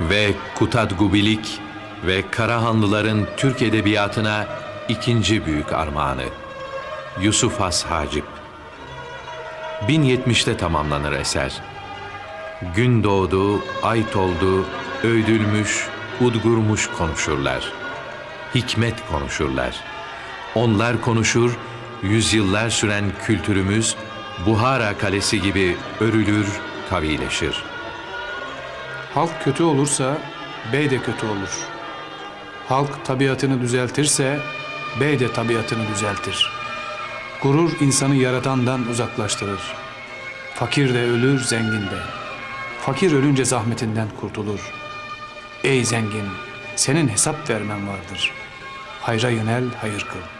ve Kutadgubilik ve Karahanlıların Türk Edebiyatı'na ikinci büyük armağanı. Yusuf Has Hacip 1070'te tamamlanır eser. Gün doğdu, ay toldu, öydülmüş, udgurmuş konuşurlar. Hikmet konuşurlar. Onlar konuşur, yüzyıllar süren kültürümüz Buhara Kalesi gibi örülür, kavileşir. Halk kötü olursa bey de kötü olur. Halk tabiatını düzeltirse bey de tabiatını düzeltir. Gurur insanı yaratandan uzaklaştırır. Fakir de ölür, zengin de. Fakir ölünce zahmetinden kurtulur. Ey zengin, senin hesap vermen vardır. Hayra yönel, hayır kıl.